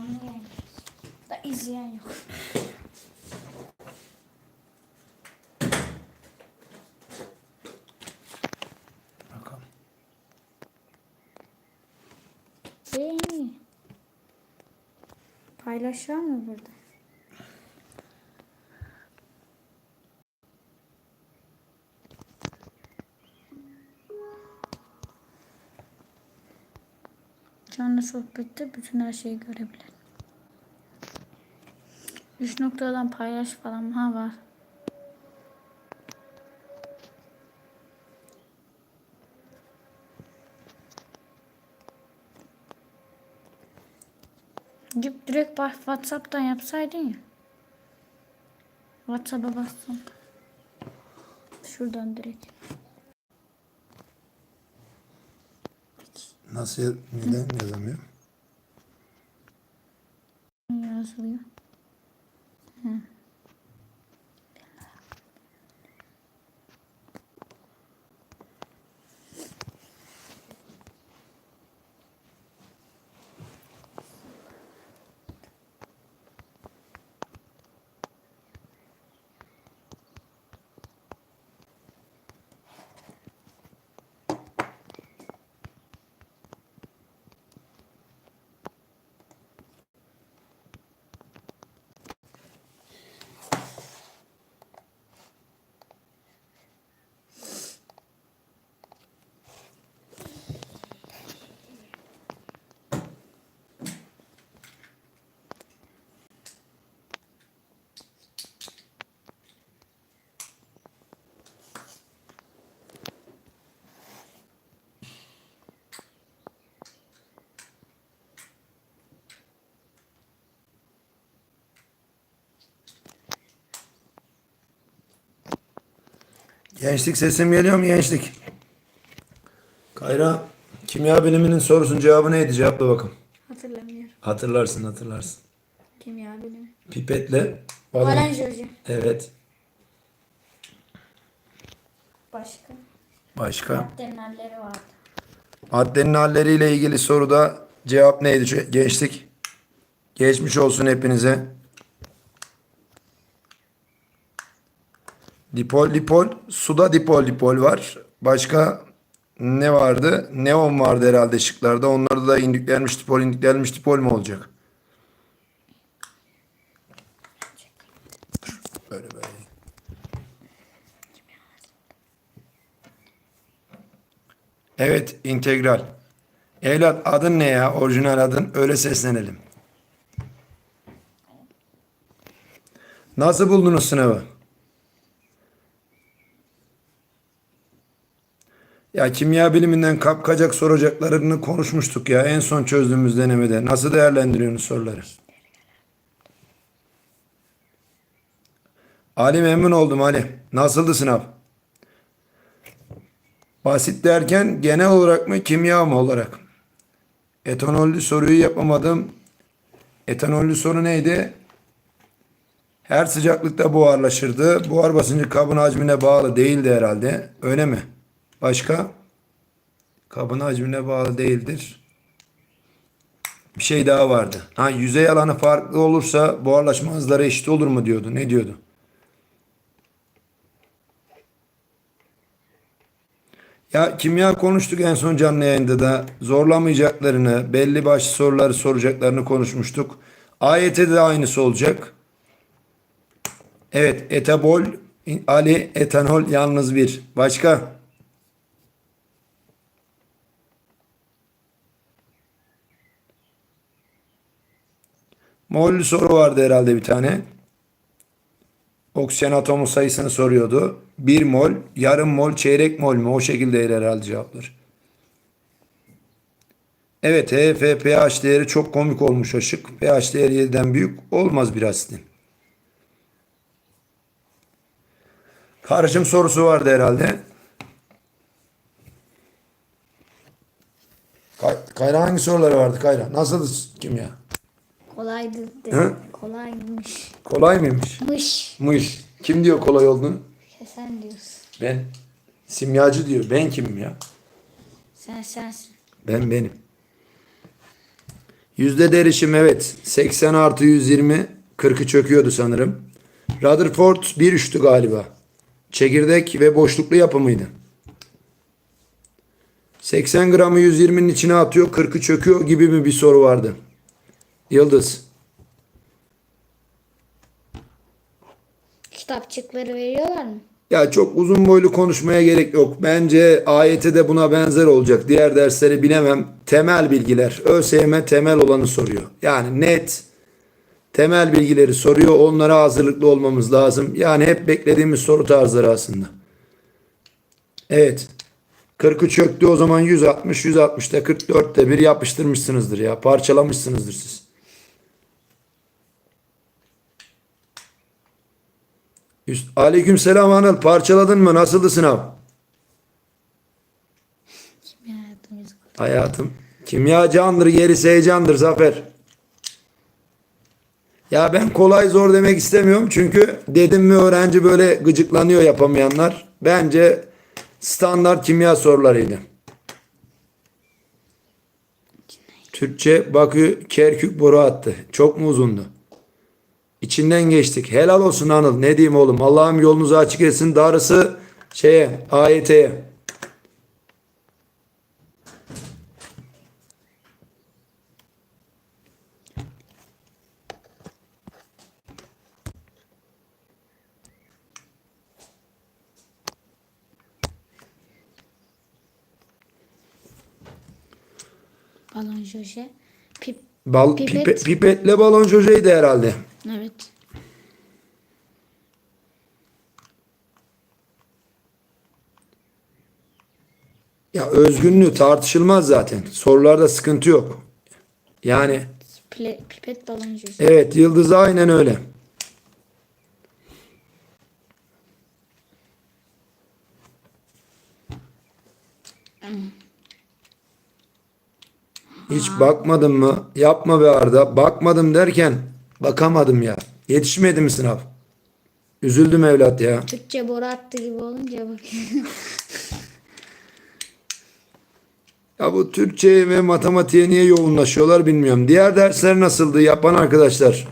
canlı yayın. Da izleyen yok. Bakalım. Beğeni. Paylaşıyor mu burada? Canlı sohbette bütün her şeyi görebilir. Üç noktadan paylaş falan ha var. Gidip direkt bak Whatsapp'tan yapsaydın ya. Whatsapp'a bassın. Şuradan direkt. Nasıl neden yazamıyor? Yazılıyor. Hı. Gençlik sesim geliyor mu gençlik? Kayra kimya biliminin sorusunun cevabı neydi? Cevapla bakalım. Hatırlamıyorum. Hatırlarsın hatırlarsın. Kimya bilimi. Pipetle balon. Oranj hocam. Evet. Başka. Başka. Maddenin halleri vardı. Maddenin halleriyle ilgili soruda cevap neydi gençlik? Geçmiş olsun hepinize. Dipol dipol. Suda dipol dipol var. Başka ne vardı? Neon vardı herhalde şıklarda. Onlarda da indüklenmiş dipol indüklenmiş dipol mu olacak? Böyle böyle. Evet, integral. Evlat adın ne ya? Orijinal adın. Öyle seslenelim. Nasıl buldunuz sınavı? Ya kimya biliminden kapkacak soracaklarını konuşmuştuk ya en son çözdüğümüz denemede. Nasıl değerlendiriyorsunuz soruları? Ali memnun oldum Ali. Nasıldı sınav? Basit derken genel olarak mı kimya mı olarak? Etanollü soruyu yapamadım. Etanollü soru neydi? Her sıcaklıkta buharlaşırdı. Buhar basıncı kabın hacmine bağlı değildi herhalde. Öyle mi? Başka? Kabın hacmine bağlı değildir. Bir şey daha vardı. Ha yüzey alanı farklı olursa buharlaşma hızları eşit olur mu diyordu. Ne diyordu? Ya kimya konuştuk en son canlı yayında da zorlamayacaklarını, belli başlı soruları soracaklarını konuşmuştuk. AYT'de de aynısı olacak. Evet, etabol, Ali, etanol yalnız bir. Başka? Mollü soru vardı herhalde bir tane. Oksijen atomu sayısını soruyordu. 1 mol, yarım mol, çeyrek mol mu? O şekilde herhalde cevaplar. Evet, HF pH değeri çok komik olmuş o şık. pH değeri 7'den büyük olmaz bir asitin. Karışım sorusu vardı herhalde. Kay Kayra hangi soruları vardı Kayra? Nasıl kimya? Kolaydı. de- Hı? Kolaymış. Kolay mıymış? Mış. Mış. Kim diyor kolay olduğunu? Ya Sen diyorsun. Ben. Simyacı diyor. Ben kimim ya? Sen sensin. Ben benim. Yüzde derişim evet. 80 artı 120. 40'ı çöküyordu sanırım. Rutherford 1-3'tü galiba. Çekirdek ve boşluklu yapımıydı. 80 gramı 120'nin içine atıyor. 40'ı çöküyor gibi mi bir soru vardı. Yıldız. Kitapçıkları veriyorlar mı? Ya çok uzun boylu konuşmaya gerek yok. Bence AYT de buna benzer olacak. Diğer dersleri bilemem. Temel bilgiler. ÖSYM temel olanı soruyor. Yani net temel bilgileri soruyor. Onlara hazırlıklı olmamız lazım. Yani hep beklediğimiz soru tarzları aslında. Evet. 40'ı çöktü o zaman 160, 160'da 44'te bir yapıştırmışsınızdır ya. Parçalamışsınızdır siz. Üst, aleyküm selam Anıl. Parçaladın mı? Nasıldı sınav? Hayatım. Kimya candır, gerisi heyecandır Zafer. Ya ben kolay zor demek istemiyorum. Çünkü dedim mi öğrenci böyle gıcıklanıyor yapamayanlar. Bence standart kimya sorularıydı. Türkçe Bakü Kerkük boru attı. Çok mu uzundu? İçinden geçtik. Helal olsun Anıl. Ne diyeyim oğlum? Allah'ım yolunuzu açık etsin. Darısı şeye, AYT'ye. Balon joje. Pip. Bal, Pipet. pipe- pipetle balon jojeydi herhalde. Evet. Ya özgünlüğü tartışılmaz zaten. Sorularda sıkıntı yok. Yani Pile, pipet balon joje. evet Yıldız aynen öyle. Hiç bakmadın mı? Yapma be Arda. Bakmadım derken bakamadım ya. Yetişmedi mi sınav? Üzüldüm evlat ya. Türkçe boru attı gibi olunca bakıyorum. Ya bu Türkçe ve matematiğe niye yoğunlaşıyorlar bilmiyorum. Diğer dersler nasıldı yapan arkadaşlar?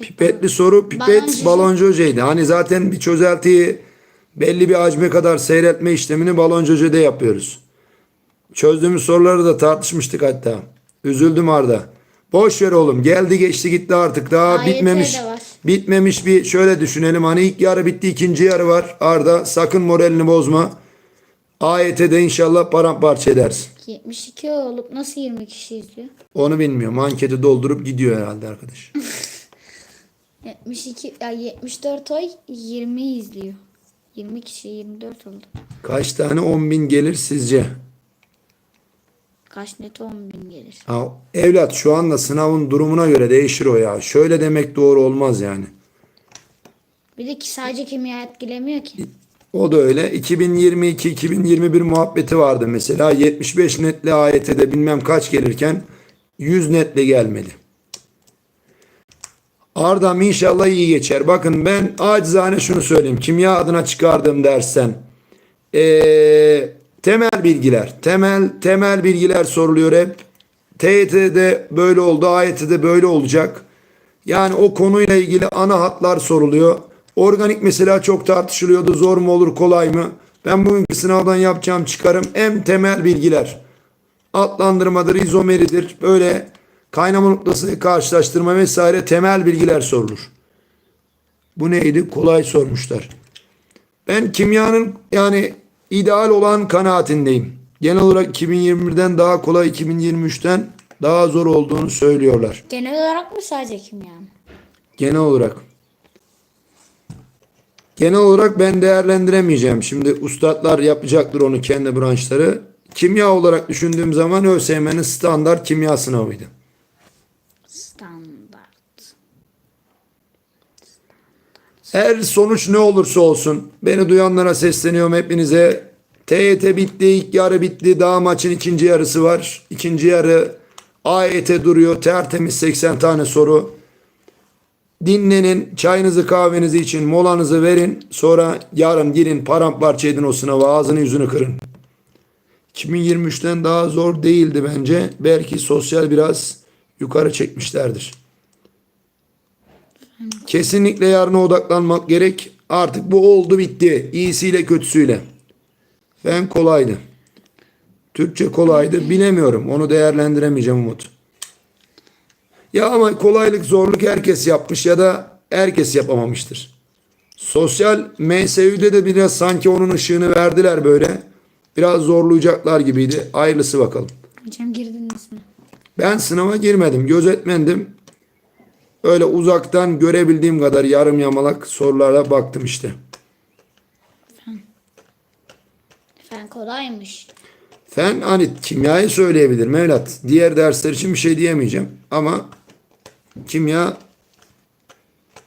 Pipetli soru pipet Baloncu. hocaydı. Hani zaten bir çözeltiyi belli bir hacme kadar seyretme işlemini baloncu hocada yapıyoruz. Çözdüğümüz soruları da tartışmıştık hatta. Üzüldüm Arda. Boş ver oğlum. Geldi geçti gitti artık. Daha AYT bitmemiş. Bitmemiş bir şöyle düşünelim. Hani ilk yarı bitti ikinci yarı var. Arda sakın moralini bozma. AYT'de inşallah paramparça edersin. 72 olup nasıl 20 kişi izliyor? Onu bilmiyorum. Anketi doldurup gidiyor herhalde arkadaş. 72 ya 74 oy 20 izliyor. 20 kişi 24 oldu. Kaç tane 10 bin gelir sizce? Kaç net 10 bin gelir. Ha, evlat şu anda sınavın durumuna göre değişir o ya. Şöyle demek doğru olmaz yani. Bir de ki sadece kimya etkilemiyor ki. O da öyle. 2022-2021 muhabbeti vardı mesela. 75 netle AYT'de bilmem kaç gelirken 100 netle gelmedi. Ardam inşallah iyi geçer. Bakın ben acizane şunu söyleyeyim. Kimya adına çıkardığım dersten ee, temel bilgiler, temel temel bilgiler soruluyor hep. TYT'de böyle oldu, AYT'de böyle olacak. Yani o konuyla ilgili ana hatlar soruluyor. Organik mesela çok tartışılıyordu. Zor mu olur, kolay mı? Ben bugünkü sınavdan yapacağım çıkarım en temel bilgiler. Adlandırmadır, izomeridir. Böyle kaynama noktası karşılaştırma vesaire temel bilgiler sorulur. Bu neydi? Kolay sormuşlar. Ben kimyanın yani ideal olan kanaatindeyim. Genel olarak 2021'den daha kolay 2023'ten daha zor olduğunu söylüyorlar. Genel olarak mı sadece kimya mı? Genel olarak. Genel olarak ben değerlendiremeyeceğim. Şimdi ustadlar yapacaktır onu kendi branşları. Kimya olarak düşündüğüm zaman ÖSYM'nin standart kimya sınavıydı. Standart. Her sonuç ne olursa olsun beni duyanlara sesleniyorum hepinize. TYT bitti, ilk yarı bitti. Daha maçın ikinci yarısı var. İkinci yarı AYT duruyor. Tertemiz 80 tane soru. Dinlenin, çayınızı kahvenizi için molanızı verin. Sonra yarın girin paramparça edin o sınava ağzını yüzünü kırın. 2023'ten daha zor değildi bence. Belki sosyal biraz yukarı çekmişlerdir. Kesinlikle yarına odaklanmak gerek. Artık bu oldu bitti. İyisiyle kötüsüyle. Fen kolaydı. Türkçe kolaydı. Bilemiyorum. Onu değerlendiremeyeceğim Umut. Ya ama kolaylık zorluk herkes yapmış ya da herkes yapamamıştır. Sosyal MSÜ'de de biraz sanki onun ışığını verdiler böyle. Biraz zorlayacaklar gibiydi. Hayırlısı bakalım. Hocam girdiniz mi? Ben sınava girmedim. Gözetmendim. Öyle uzaktan görebildiğim kadar yarım yamalak sorulara baktım işte. Fen kolaymış. Fen hani kimyayı söyleyebilirim evlat. Diğer dersler için bir şey diyemeyeceğim. Ama kimya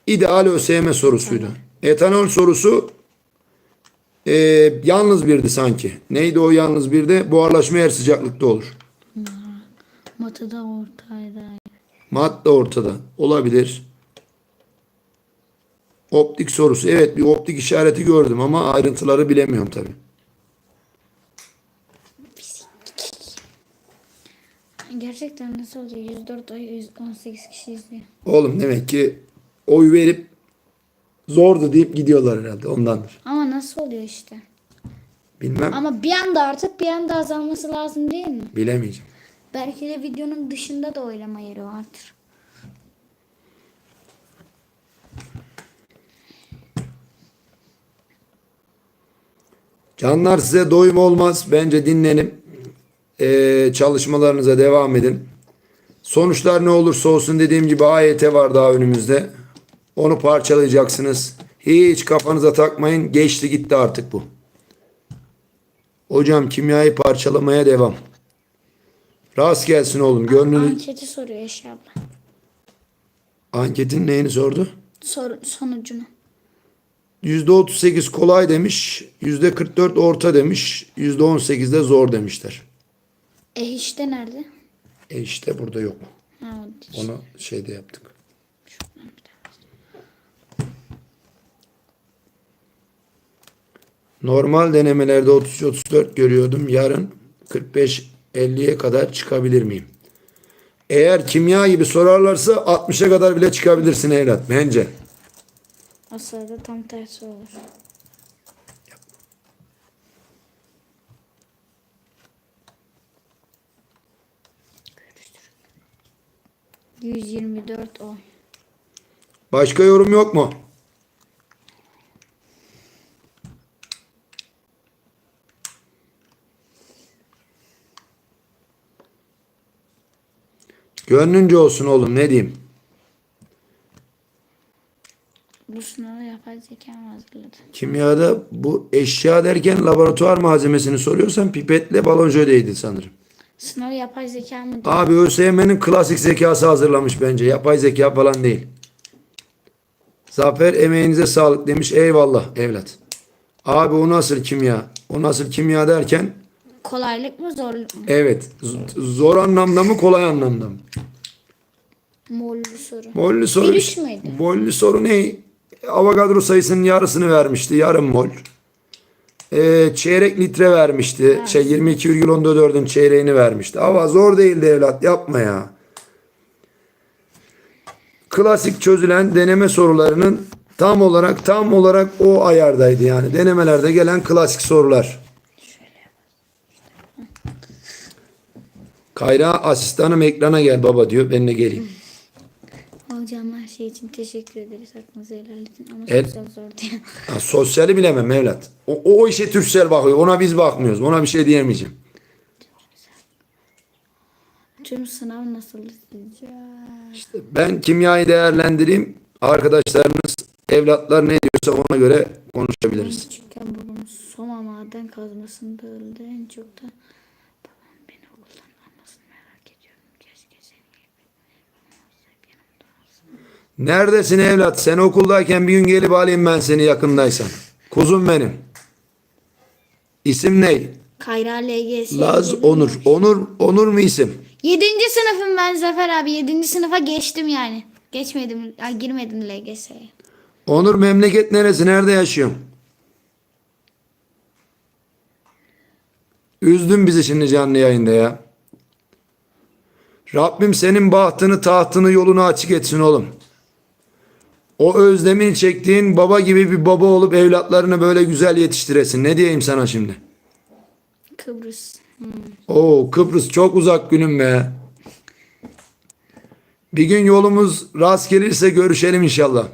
ideal ÖSYM sorusuydu. Etanol sorusu e, yalnız birdi sanki. Neydi o yalnız birde? Buharlaşma her sıcaklıkta olur. Matı da ortaydı. Madde ortada. Olabilir. Optik sorusu. Evet bir optik işareti gördüm ama ayrıntıları bilemiyorum tabii. Gerçekten nasıl oluyor? 104 ay 118 kişi izliyor. Oğlum demek ki oy verip zordu deyip gidiyorlar herhalde ondandır. Ama nasıl oluyor işte? Bilmem. Ama bir anda artıp bir anda azalması lazım değil mi? Bilemeyeceğim. Belki de videonun dışında da oylama yeri vardır. Canlar size doyum olmaz. Bence dinlenin. Ee, çalışmalarınıza devam edin. Sonuçlar ne olursa olsun dediğim gibi AYT var daha önümüzde. Onu parçalayacaksınız. Hiç kafanıza takmayın. Geçti gitti artık bu. Hocam kimyayı parçalamaya devam. Rast gelsin oğlum. Gönlünü... Anketi soruyor Eşe abla. Anketin neyini sordu? Soru, sonucunu. %38 kolay demiş. %44 orta demiş. %18 de zor demişler. E işte nerede? E işte burada yok. Ha, Onu şeyde yaptık. Normal denemelerde 33-34 görüyordum. Yarın 45-50'ye kadar çıkabilir miyim? Eğer kimya gibi sorarlarsa 60'a kadar bile çıkabilirsin evlat bence. o sırada tam tersi olur. ...124 oy. Başka yorum yok mu? Gönlünce olsun oğlum ne diyeyim. Bu sınavı yapay zeka mı hazırladı? Kimyada bu eşya derken laboratuvar malzemesini soruyorsan pipetle balonjödeydi sanırım. Sınavı yapay zeka mı? diyor? Abi ÖSYM'nin klasik zekası hazırlamış bence. Yapay zeka falan değil. Zafer emeğinize sağlık demiş. Eyvallah evlat. Abi o nasıl kimya? O nasıl kimya derken Kolaylık mı zorluk mu? evet zor anlamda mı kolay anlamda mı? Mollü soru. Mollü soru. Bir üç müydü? Mollü soru ne? Avogadro sayısının yarısını vermişti. Yarım mol. Ee, çeyrek litre vermişti. Şey 22,14'ün çeyreğini vermişti. Ama zor değildi evlat. Yapma ya. Klasik çözülen deneme sorularının tam olarak tam olarak o ayardaydı yani. Denemelerde gelen klasik sorular. Kayra asistanım ekrana gel baba diyor. Ben de geleyim. Hocam her şey için teşekkür ederiz. Hakkınızı helal edin. Ama El- sosyal zor diye. Ha, sosyali bilemem evlat. O, o işe Türksel bakıyor. Ona biz bakmıyoruz. Ona bir şey diyemeyeceğim. Tüm sınav nasıl sizce? İşte ben kimyayı değerlendireyim. Arkadaşlarınız, evlatlar ne diyorsa ona göre Ben konuşabiliriz. küçükken babam Soma maden kazmasında öldü. En çok da babam beni okuldan almasını merak ediyorum. Keşke senin gibi olsa hep yanımda olsun. Neredesin evlat? Sen okuldayken bir gün gelip alayım ben seni yakındaysan. Kuzum benim. İsim ne? Kayra LGS. Laz Onur. Onur, Onur mu isim? Yedinci sınıfım ben Zafer abi. Yedinci sınıfa geçtim yani. Geçmedim. Ay, girmedim LGS'ye. Onur memleket neresi? Nerede yaşıyorsun? Üzdün bizi şimdi canlı yayında ya. Rabbim senin bahtını, tahtını, yolunu açık etsin oğlum. O özlemini çektiğin baba gibi bir baba olup evlatlarını böyle güzel yetiştiresin. Ne diyeyim sana şimdi? Kıbrıs. Hmm. Oo Kıbrıs çok uzak günüm be. Bir gün yolumuz rast gelirse görüşelim inşallah.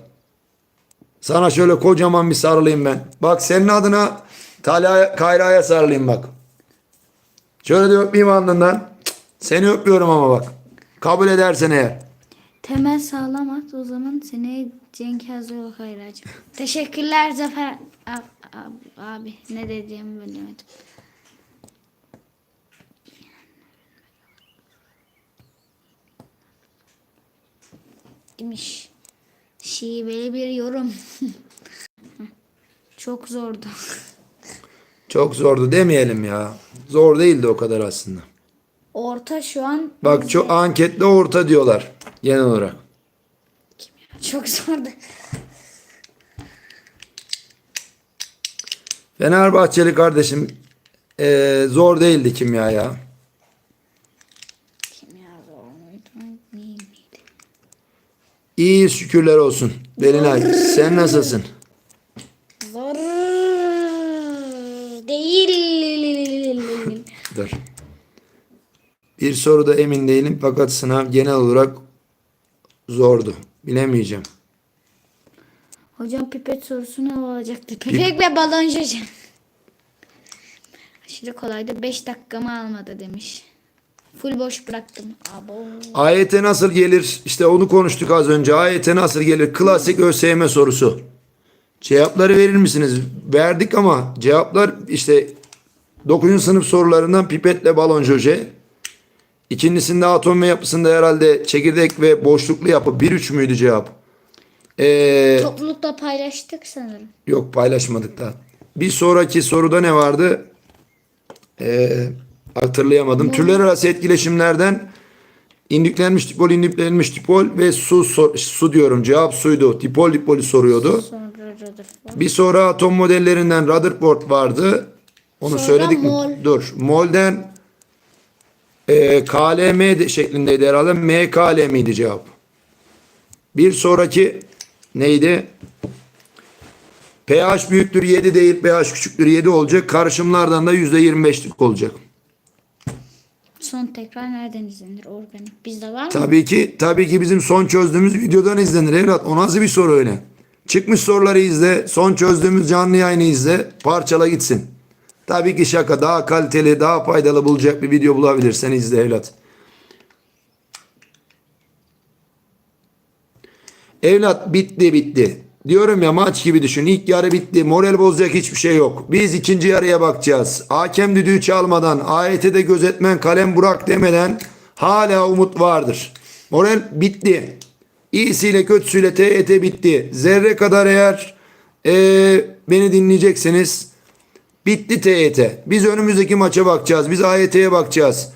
Sana şöyle kocaman bir sarılayım ben. Bak senin adına Talha Kayra'ya sarılayım bak. Şöyle de öpeyim alnından. Seni öpüyorum ama bak. Kabul edersen eğer. Temel sağlam at o zaman seni Cenk Hazırlık ayıracağım. Teşekkürler Zafer ab- ab- abi. Ne dediğimi bilemedim. Demiş. Şiveli bir yorum. Çok zordu. Çok zordu demeyelim ya. Zor değildi o kadar aslında. Orta şu an Bak çok anketle orta diyorlar genel olarak. çok zordu. Fenerbahçeli kardeşim eee, zor değildi kimya ya. Kimya zor muydu? Değil miydi? İyi şükürler olsun. Belinay sen nasılsın? Zor değil. Dur. Bir soruda emin değilim fakat sınav genel olarak zordu. Bilemeyeceğim. Hocam pipet sorusu ne olacaktı? Pipet ve balon şişe. Aşırı kolaydı. 5 dakikamı almadı demiş. Full boş bıraktım. Abo. AYT nasıl gelir? İşte onu konuştuk az önce. AYT nasıl gelir? Klasik ÖSYM sorusu. Cevapları verir misiniz? Verdik ama cevaplar işte 9. sınıf sorularından pipetle balon joje. İkincisinde atom ve yapısında herhalde çekirdek ve boşluklu yapı 1-3 müydü cevap? Ee, Toplulukta paylaştık sanırım. Yok paylaşmadık da. Bir sonraki soruda ne vardı? Ee, hatırlayamadım. Türler arası etkileşimlerden indüklenmiş dipol, indüklenmiş dipol ve su sor- su diyorum. Cevap suydu. Dipol dipolü soruyordu. Sonra. Bir sonra atom modellerinden Rutherford vardı. Onu Sonra söyledik mol. mi? Dur. Mol'den e, KLM de- şeklindeydi herhalde. MKLM'ydi cevap. Bir sonraki neydi? pH büyüktür 7 değil pH küçüktür 7 olacak. Karışımlardan da %25'lik olacak. Son tekrar nereden izlenir? Organik. Bizde var mı? Tabii ki tabii ki bizim son çözdüğümüz videodan izlenir evlat. O nasıl bir soru öyle? Çıkmış soruları izle, son çözdüğümüz canlı yayını izle, parçala gitsin. Tabii ki şaka daha kaliteli, daha faydalı bulacak bir video bulabilirsen izle evlat. Evlat bitti bitti. Diyorum ya maç gibi düşün. İlk yarı bitti. Moral bozacak hiçbir şey yok. Biz ikinci yarıya bakacağız. Hakem düdüğü çalmadan, AYT'de gözetmen kalem bırak demeden hala umut vardır. Moral bitti. İyisiyle kötüsüyle TET bitti. Zerre kadar eğer eee, beni dinleyecekseniz bitti TET. Biz önümüzdeki maça bakacağız. Biz AYT'ye bakacağız.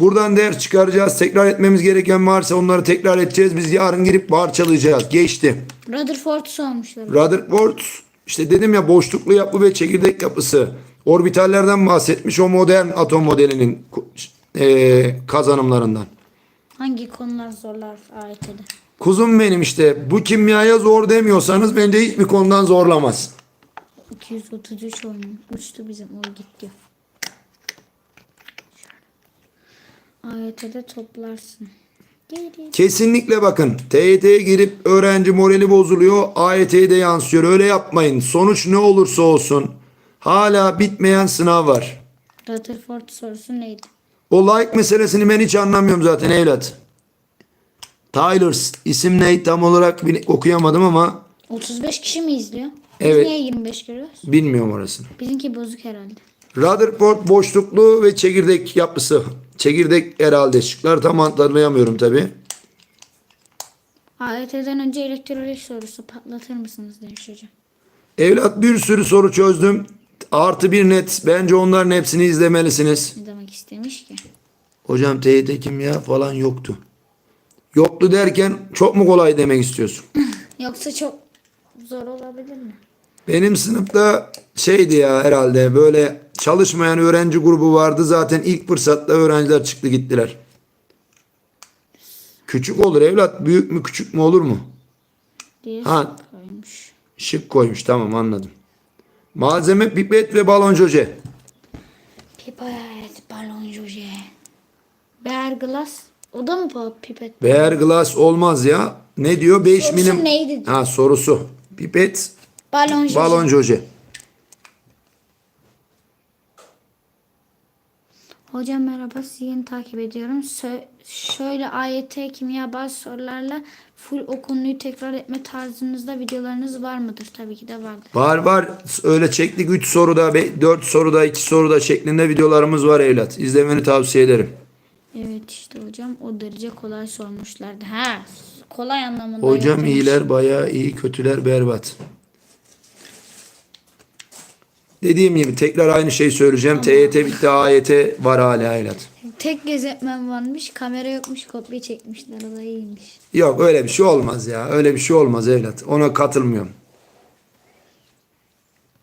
Buradan ders çıkaracağız. Tekrar etmemiz gereken varsa onları tekrar edeceğiz. Biz yarın girip parçalayacağız. Geçti. Rutherford sormuşlar. Rutherford işte dedim ya boşluklu yapı ve çekirdek yapısı. Orbitallerden bahsetmiş o modern atom modelinin eee, kazanımlarından. Hangi konular zorlar AYT'de? Kuzum benim işte bu kimyaya zor demiyorsanız bence hiçbir konudan zorlamaz. 233 oyun. Uçtu bizim o gitti. AYT'de toplarsın. Kesinlikle bakın TYT'ye girip öğrenci morali bozuluyor AYT'ye de yansıyor öyle yapmayın. Sonuç ne olursa olsun hala bitmeyen sınav var. Rutherford sorusu neydi? O like meselesini ben hiç anlamıyorum zaten evlat. Tyler isim ne tam olarak okuyamadım ama 35 kişi mi izliyor? Biz Evet. niye 25 görüyoruz? bilmiyorum orasını. Bizimki bozuk herhalde. Rutherford boşluklu ve çekirdek yapısı. Çekirdek herhalde şıklar tam hatırlayamıyorum tabi. AYT'den önce elektrolik sorusu patlatır mısınız demiş hocam. Evlat bir sürü soru çözdüm. Artı bir net. Bence onların hepsini izlemelisiniz. Ne demek istemiş ki? Hocam TYT kimya falan yoktu. Yoktu derken çok mu kolay demek istiyorsun? Yoksa çok zor olabilir mi? Benim sınıfta şeydi ya herhalde böyle çalışmayan öğrenci grubu vardı. Zaten ilk fırsatta öğrenciler çıktı gittiler. Küçük olur evlat. Büyük mü küçük mü olur mu? Diye Ha. koymuş. Şık koymuş tamam anladım. Malzeme pipet ve balon joje. Pipet, balon joje. Bear glass. O da mı pipet? Bear glass olmaz ya. Ne diyor? 5 Sorusu milim. neydi? Ha sorusu. Pipet, Balon joje. balon joje. Hocam merhaba sizi yeni takip ediyorum. Sö- şöyle AYT kimya bazı sorularla full o konuyu tekrar etme tarzınızda videolarınız var mıdır? Tabii ki de vardır. Var var. Öyle çektik 3 soruda, 4 soruda, 2 soruda şeklinde videolarımız var evlat. İzlemeni tavsiye ederim. Evet işte hocam o derece kolay sormuşlardı. Ha kolay anlamında. Hocam demiş. iyiler bayağı iyi, kötüler berbat. Dediğim gibi tekrar aynı şeyi söyleyeceğim. TYT bitti, AYT var hala evlat. Tek gözetmen varmış kamera yokmuş kopya çekmişler o da iyiymiş. Yok öyle bir şey olmaz ya. Öyle bir şey olmaz evlat. Ona katılmıyorum.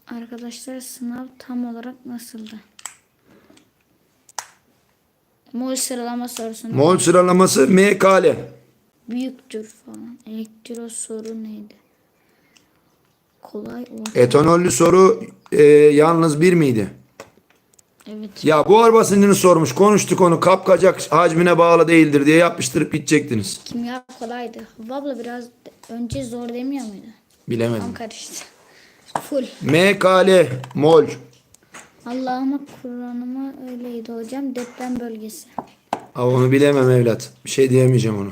Arkadaşlar sınav tam olarak nasıldı? Mol sıralama sorusunu Mol sıralaması MKL. büyüktür falan. Elektro soru neydi? Kolay orta. Etanollü soru e, yalnız bir miydi? Evet. Ya buhar basıncını sormuş. Konuştuk onu. Kapkacak hacmine bağlı değildir diye yapıştırıp gidecektiniz. Kimya kolaydı. Hava abla biraz önce zor demiyor muydu? Bilemedim. Tam karıştı. Full. MKL mol. Allah'ıma Kur'an'ıma öyleydi hocam. Deprem bölgesi. Ama onu bilemem evlat. Bir şey diyemeyeceğim onu.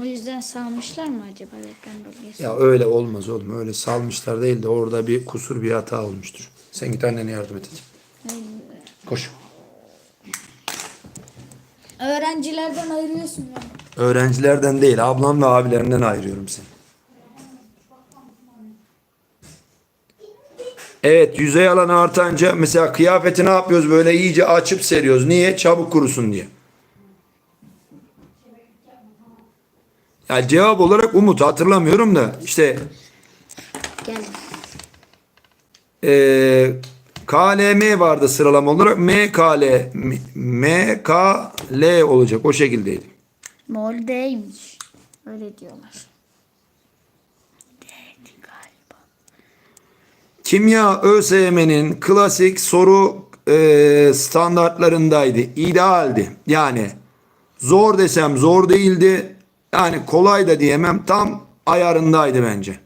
O yüzden salmışlar mı acaba deprem bölgesi? Ya öyle olmaz oğlum. Öyle salmışlar değil de orada bir kusur bir hata olmuştur. Sen git annene yardım et. hadi. Koş. Öğrencilerden ayırıyorsun ya. Öğrencilerden değil ablam ve abilerinden ayırıyorum seni. Evet yüzey alanı artanca mesela kıyafeti ne yapıyoruz böyle iyice açıp seriyoruz. Niye? Çabuk kurusun diye. Ya cevap olarak Umut hatırlamıyorum da işte eee KLM vardı sıralama olarak MKL MKL olacak o şekildeydi. Mol D'ymiş. Öyle diyorlar. Kimya ÖSYM'nin klasik soru e, standartlarındaydı. İdealdi. Yani zor desem zor değildi. Yani kolay da diyemem. Tam ayarındaydı bence.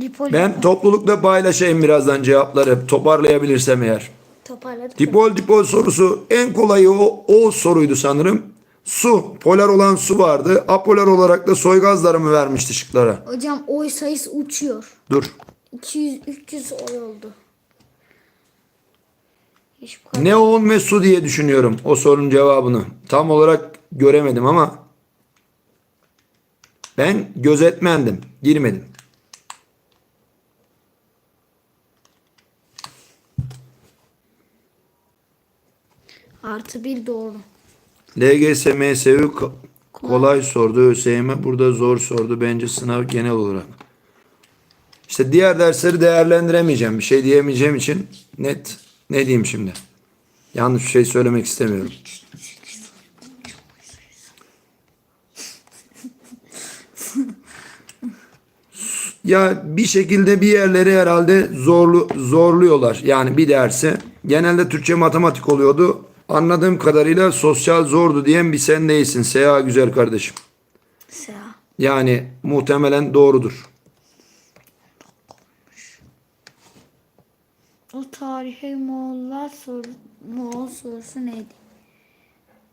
Dipol Ben toplulukta paylaşayım birazdan cevapları toparlayabilirsem eğer. toparladık. Dipol dipol sorusu en kolayı o, o soruydu sanırım. Su, polar olan su vardı. Apolar olarak da soygazları mı vermişti şıklara? Hocam oy sayısı uçuyor. Dur. 200 300 oy oldu. Kadar. Neon ve su diye düşünüyorum o sorunun cevabını. Tam olarak göremedim ama ben gözetmendim. Girmedim. Artı bir doğru. LGS, MSU ko- kolay sordu. ÖSYM burada zor sordu. Bence sınav genel olarak. İşte diğer dersleri değerlendiremeyeceğim. Bir şey diyemeyeceğim için net ne diyeyim şimdi? Yanlış bir şey söylemek istemiyorum. Ya bir şekilde bir yerleri herhalde zorlu zorluyorlar. Yani bir dersi. Genelde Türkçe matematik oluyordu. Anladığım kadarıyla sosyal zordu diyen bir sen değilsin. Seha güzel kardeşim. Sıra. Yani muhtemelen doğrudur. O tarihe Moğollar soru, Moğol sorusu neydi?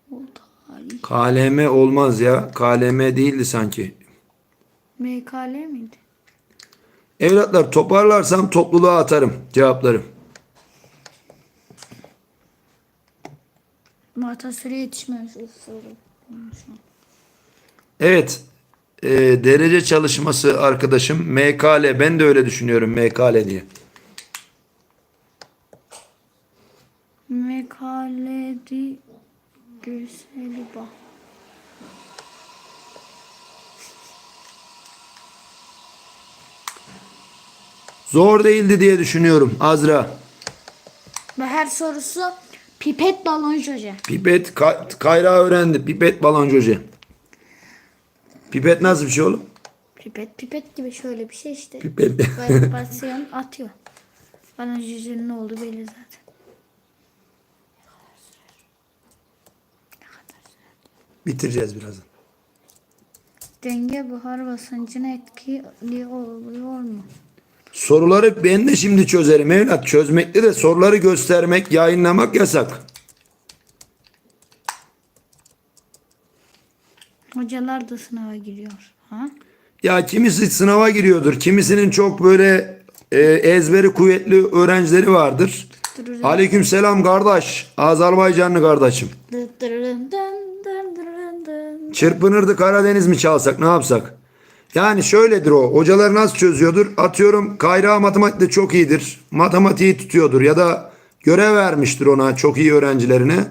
Tarih. KLM olmaz ya. KLM değildi sanki. MKL miydi? Evlatlar toparlarsam topluluğa atarım cevapları. Muhatasır'a yetişmemiş o soru. Evet. e, derece çalışması arkadaşım MKL. Ben de öyle düşünüyorum MKL diye. Kaleri Güzeli bah. Zor değildi diye düşünüyorum Azra. Ve her sorusu pipet baloncu hoca. Pipet ka Kayra öğrendi. Pipet baloncu hoca. Pipet nasıl bir şey oğlum? Pipet pipet gibi şöyle bir şey işte. Pipet. Böyle basıyorsun atıyor. Baloncu ne oldu belli zaten. Bitireceğiz birazdan. Denge buhar basıncına etkili oluyor mu? Soruları ben de şimdi çözerim evlat. Çözmekte de soruları göstermek, yayınlamak yasak. Hocalar da sınava giriyor. Ha? Ya kimisi sınava giriyordur. Kimisinin çok böyle e, ezberi kuvvetli öğrencileri vardır. Aleyküm selam kardeş. Azerbaycanlı kardeşim. Dı dırırın dın. Çırpınırdı Karadeniz mi çalsak ne yapsak? Yani şöyledir o. Hocalar nasıl çözüyordur? Atıyorum kayrağı matematikte çok iyidir. Matematiği tutuyordur ya da görev vermiştir ona çok iyi öğrencilerine.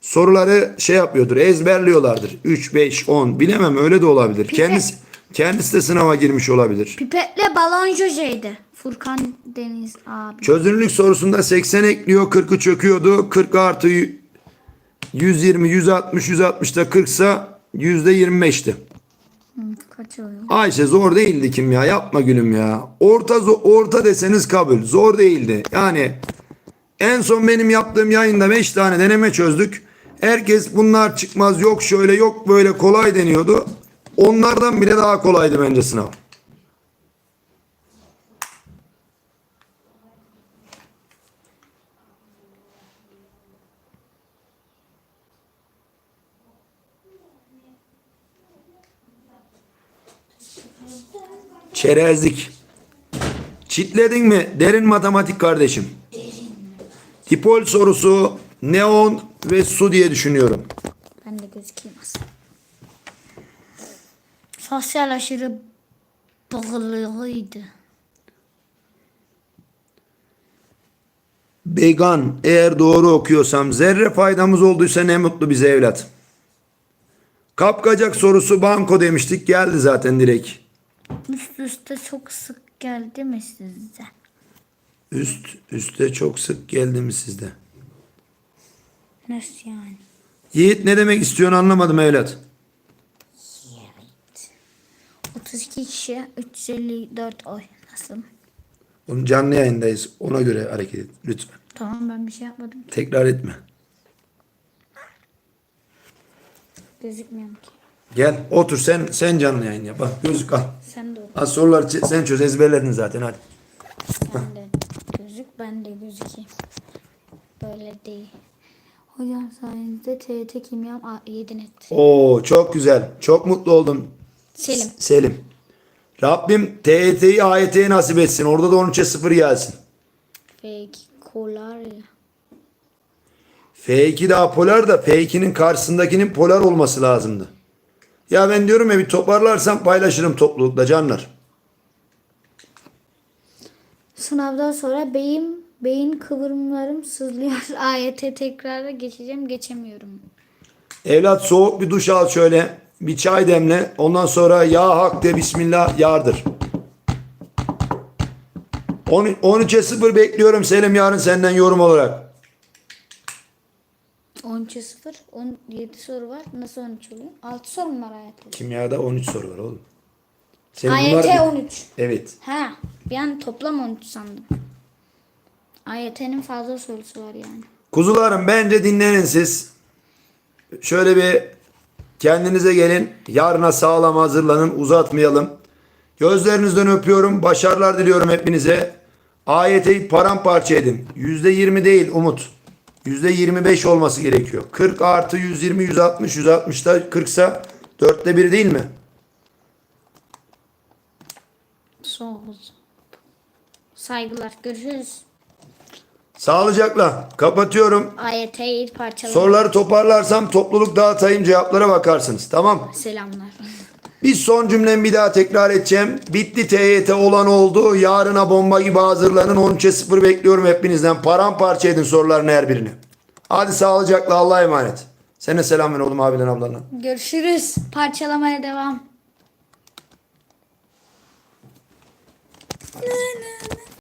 Soruları şey yapıyordur ezberliyorlardır. 3, 5, 10 bilemem öyle de olabilir. Kendisi, kendisi de sınava girmiş olabilir. Pipetle baloncu hocaydı. Furkan Deniz abi. Çözünürlük sorusunda 80 ekliyor 40'ı çöküyordu. 40 artı 120, 160, 160 da 40 ise %25'ti. Hı, kaç oluyor? Ayşe zor değildi kimya yapma gülüm ya. Orta orta deseniz kabul. Zor değildi. Yani en son benim yaptığım yayında 5 tane deneme çözdük. Herkes bunlar çıkmaz yok şöyle yok böyle kolay deniyordu. Onlardan bile daha kolaydı bence sınav. Çerezlik. Çitledin mi? Derin matematik kardeşim. Dipol sorusu neon ve su diye düşünüyorum. Ben de gözükeyim aslında. Sosyal aşırı bağlılığıydı. Began eğer doğru okuyorsam zerre faydamız olduysa ne mutlu bize evlat. Kapkacak sorusu banko demiştik geldi zaten direkt. Üst üste çok sık geldi mi size? Üst üste çok sık geldi mi sizde? Nasıl yani? Yiğit ne demek istiyorsun anlamadım evlat. 32 kişi 354 oy. Nasıl? Onun canlı yayındayız. Ona göre hareket et lütfen. Tamam ben bir şey yapmadım. Tekrar etme. Gözükmüyorum ki. Gel otur sen sen canlı yayın yap. Bak gözük al. Sen de ol. Az soruları sen çöz ezberledin zaten hadi. Sen de gözük ben de gözükeyim. Böyle değil. Hocam sayenizde TYT kimyam A- 7 net. Oo çok güzel. Çok mutlu oldum. Selim. Selim. Rabbim TYT'yi AYT'ye nasip etsin. Orada da 13'e 0 gelsin. Fake kolar ya. F2 daha polar da F2'nin karşısındakinin polar olması lazımdı. Ya ben diyorum ya bir toparlarsam paylaşırım toplulukta canlar. Sınavdan sonra beyin beyin kıvrımlarım sızlıyor. AYT tekrara geçeceğim geçemiyorum. Evlat soğuk bir duş al şöyle. Bir çay demle. Ondan sonra ya hak de bismillah yardır. 10 13'e 0 bekliyorum Selim yarın senden yorum olarak. 13'e 0. 17 soru var. Nasıl 13 oluyor? 6 soru mu var AYT? Kimyada 13 soru var oğlum. Senin AYT bunlar- 13. Evet. Ha, bir an toplam 13 sandım. AYT'nin fazla sorusu var yani. Kuzularım bence dinlenin siz. Şöyle bir kendinize gelin. Yarına sağlam hazırlanın. Uzatmayalım. Gözlerinizden öpüyorum. Başarılar diliyorum hepinize. AYT'yi paramparça edin. %20 değil Umut. %25 olması gerekiyor. 40 artı 120, 160, 160'da 40 ise dörtte biri değil mi? Soğuk. Saygılar. Görüşürüz. Sağlıcakla. Kapatıyorum. AYT'yi parçalayın. Soruları toparlarsam topluluk dağıtayım cevaplara bakarsınız. Tamam. Selamlar. Bir son cümlemi bir daha tekrar edeceğim. Bitti TYT olan oldu. Yarına bomba gibi hazırlanın. 13'e 0 bekliyorum hepinizden. Paramparça edin soruların her birini. Hadi sağlıcakla Allah'a emanet. Sana selam ver oğlum abilen ablanla. Görüşürüz. Parçalamaya devam.